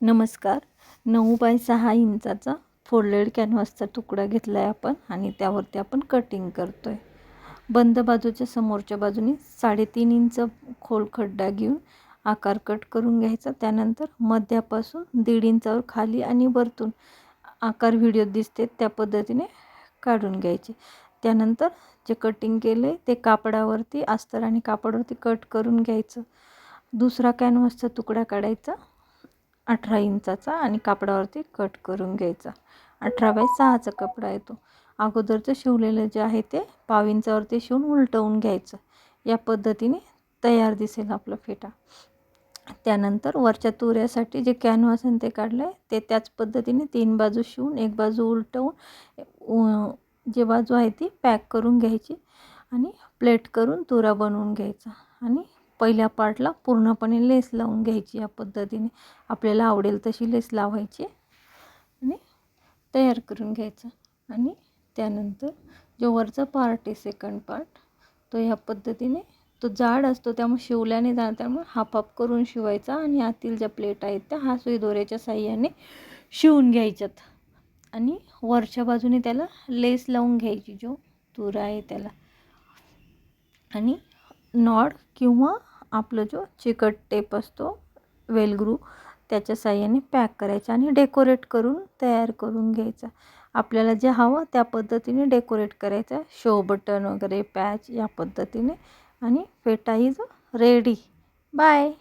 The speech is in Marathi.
नमस्कार. नऊ बाय सहा इंचाचा फोल्डेड कॅनव्हासचा तुकडा घेतला आहे आपण आणि त्यावरती आपण कटिंग करतो आहे बंद बाजूच्या समोरच्या बाजूने साडेतीन इंच खोल खड्डा घेऊन आकार कट करून घ्यायचा. त्यानंतर मध्यापासून दीड इंचावर खाली आणि वरतून आकार व्हिडिओ दिसते त्या पद्धतीने काढून घ्यायचे. त्यानंतर जे कटिंग केलं आहे ते कापडावरती अस्तर आणि कापडावरती कट करून घ्यायचं. दुसरा कॅनव्हासचा तुकडा काढायचा. अठरा इंचाचा आणि कापडावरती कट करून घ्यायचा. अठरा बाय सहाचा कपडा येतो. अगोदरचं शिवलेलं जे आहे ते पाव इंचावरती शिवून उलटवून घ्यायचं. या पद्धतीने तयार दिसेल आपला फेटा. त्यानंतर वरच्या तुऱ्यासाठी जे कॅनव्हास आहे ते काढलं आहे ते त्याच पद्धतीने तीन बाजू शिवून एक बाजू उलटवून जे बाजू आहे ती पॅक करून घ्यायची आणि प्लेट करून तुरा बनवून घ्यायचा. आणि पहिल्या पार्टला पूर्णपणे लेस लावून घ्यायची या पद्धतीने. आपल्याला आवडेल तशी लेस लावायची आणि तयार करून घ्यायचं. आणि त्यानंतर जो वरचा पार्ट आहे सेकंड पार्ट तो ह्या पद्धतीने तो जाड असतो त्यामुळे शिवल्याने जाणार त्यामुळे हाफ करून शिवायचा आणि आतील ज्या प्लेट आहेत त्या हा सुई दोऱ्याच्या साह्याने शिवून घ्यायच्यात. आणि वरच्या बाजूने त्याला लेस लावून घ्यायची जो तुरा आहे त्याला. आणि नॉड किंवा आपलं जो चिकट टेप असतो वेलग्रू त्याच्या साह्याने पॅक करायचा आणि डेकोरेट करून तयार करून घ्यायचा. आपल्याला जे हवं त्या पद्धतीने डेकोरेट करायचं. शो बटन वगैरे पॅच या पद्धतीने. आणि फेटा इज रेडी. बाय!